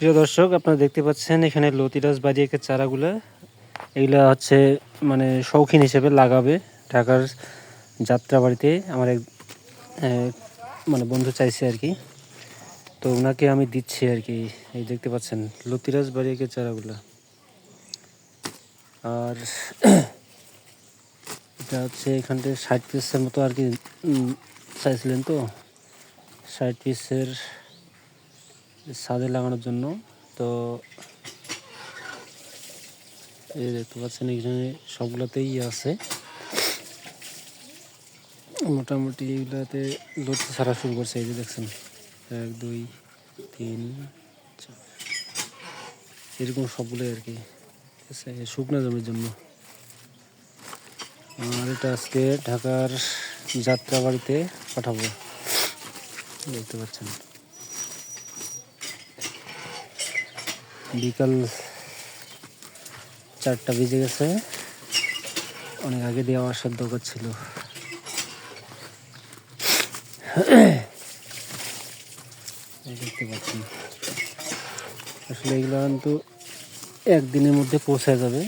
প্রিয় দর্শক, আপনারা দেখতে পাচ্ছেন এখানে লতিরাজ বাড়িয়েকে চারাগুলো। এগুলা হচ্ছে মানে শৌখিন হিসেবে লাগাবে ঢাকার যাত্রা বাড়িতে আমার এক মানে বন্ধু চাইছে আর কি। তো ওনাকে আমি দিচ্ছি আর কি। এই দেখতে পাচ্ছেন লতিরাজ বাড়িয়েকে চারাগুলো। আর এটা হচ্ছে এখানটায় ষাট পিসের মতো আর কি চাইছিলেন তো। ষাট পিসের ছাদে লাগানোর জন্য। তো এই দেখতে পাচ্ছেন, এখানে সবগুলোতেই আছে। মোটামুটি এগুলাতে লড়তে ছাড়া শুরু করছে, এই যে দেখছেন। এক, দুই, তিন, চার। এরকম সবগুলোই আর কি। শুকনো জমির জন্য। আর এটা আজকে ঢাকার যাত্রাবাড়িতে পাঠাবো। দেখতে পাচ্ছেন। বিকাল চারটা বেজে গেছে। অনেক আগে দিয়ে আসার দরকার ছিল। দেখতে পাচ্ছেন আসলে এগুলো কিন্তু একদিনের মধ্যে পৌঁছায় যাবে।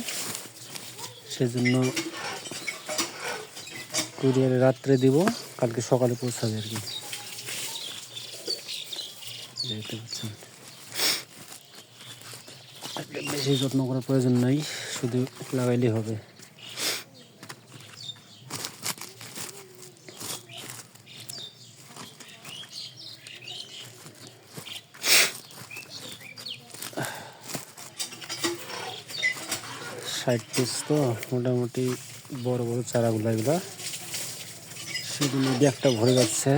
সেজন্য কুরিয়ারে রাত্রে দিব, কালকে সকালে পৌঁছাবে আর কি। দেখতে আসলে বেশি যত্ন করার প্রয়োজন নাই, শুধু লাগাইলেই হবে। ষাট পিস তো, মোটামুটি বড় বড় চারাগুলো এগুলো। সেজন্য ব্যাগটা ভরে যাচ্ছে।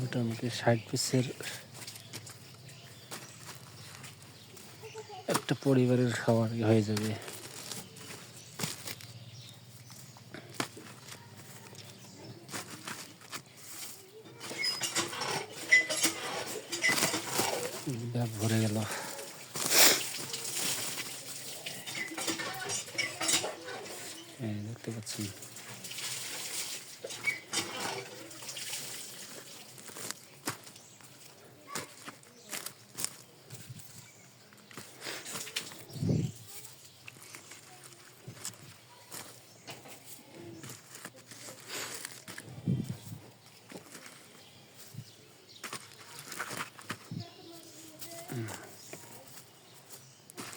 মোটামুটি ষাট পিসের একটা পরিবারের খাবার হয়ে যাবে। ভরে গেল। দেখতে পাচ্ছেন।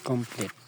completo.